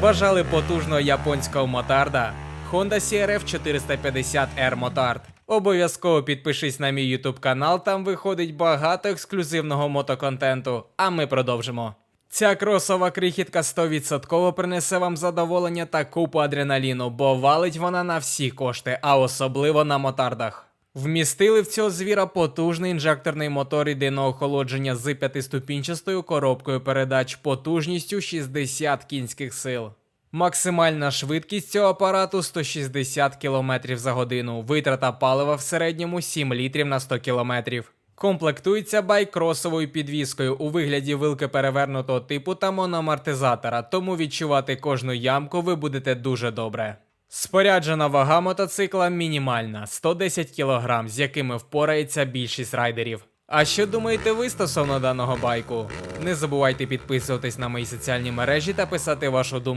Бажали потужного японського мотарда? Honda CRF 450R Motard. Обов'язково підпишись на мій YouTube канал, там виходить багато ексклюзивного мотоконтенту. А ми продовжимо. Ця кросова крихітка 100% принесе вам задоволення та купу адреналіну, бо валить вона на всі кошти, а особливо на мотардах. Вмістили в цього звіра потужний інжекторний мотор єдиного охолодження з п'ятиступінчастою коробкою передач потужністю 60 кінських сил. Максимальна швидкість цього апарату 160 км за годину, витрата палива в середньому 7 літрів на 100 км. Комплектується байк кросовою підвіскою у вигляді вилки перевернутого типу та моноамортизатора, тому відчувати кожну ямку ви будете дуже добре. Споряджена вага мотоцикла мінімальна 110 кг, з якими впорається більшість райдерів. А що думаєте ви стосовно даного байку? Не забувайте підписуватись на мої соціальні мережі та писати вашу думку.